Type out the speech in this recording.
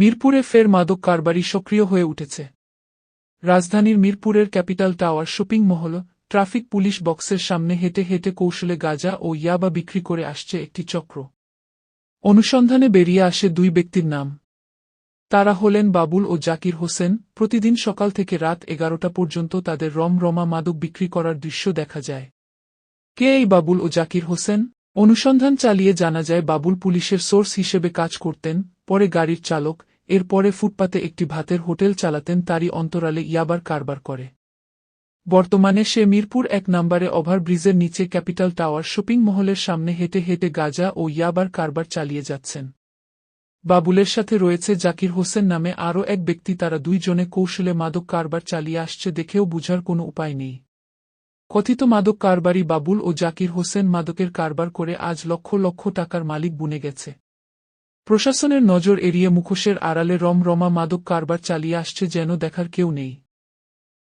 মিরপুরে ফের মাদক কারবারি সক্রিয় হয়ে উঠেছে। রাজধানীর মিরপুরের ক্যাপিটাল টাওয়ার শপিং মহল, ট্রাফিক পুলিশ বক্সের সামনে হেঁটে হেঁটে কৌশলে গাজা ও ইয়াবা বিক্রি করে আসছে একটি চক্র। অনুসন্ধানে বেরিয়ে আসে দুই ব্যক্তির নাম। তারা হলেন বাবুল ও জাকির হোসেন। প্রতিদিন সকাল থেকে রাত এগারোটা পর্যন্ত তাদের রমরমা মাদক বিক্রি করার দৃশ্য দেখা যায়। কে এই বাবুল ও জাকির হোসেন? অনুসন্ধান চালিয়ে জানা যায়, বাবুল পুলিশের সোর্স হিসেবে কাজ করতেন, পরে গাড়ির চালক এরপরে ফুটপাতে একটি ভাতের হোটেল চালাতেন তারই অন্তরালে ইয়াবার কারবার করে। বর্তমানে সে মিরপুর এক নম্বরে ওভারব্রিজের নিচে ক্যাপিটাল টাওয়ার শপিং মহলের সামনে হেঁটে হেঁটে গাজা ও ইয়াবার কারবার চালিয়ে যাচ্ছেন। বাবুলের সাথে রয়েছে জাকির হোসেন নামে আরও এক ব্যক্তি তারা দুইজনে কৌশলে মাদক কারবার চালিয়ে আসছে দেখেও বুঝার কোনো উপায় নেই। কথিত মাদক কারবারি বাবুল ও জাকির হোসেন মাদকের কারবার করে আজ লক্ষ লক্ষ টাকার মালিক বুনে গেছে। প্রশাসনের নজর এড়িয়ে মুখোশের আড়ালে রমরমা মাদক কারবার চালিয়ে আসছে যেন দেখার কেউ নেই।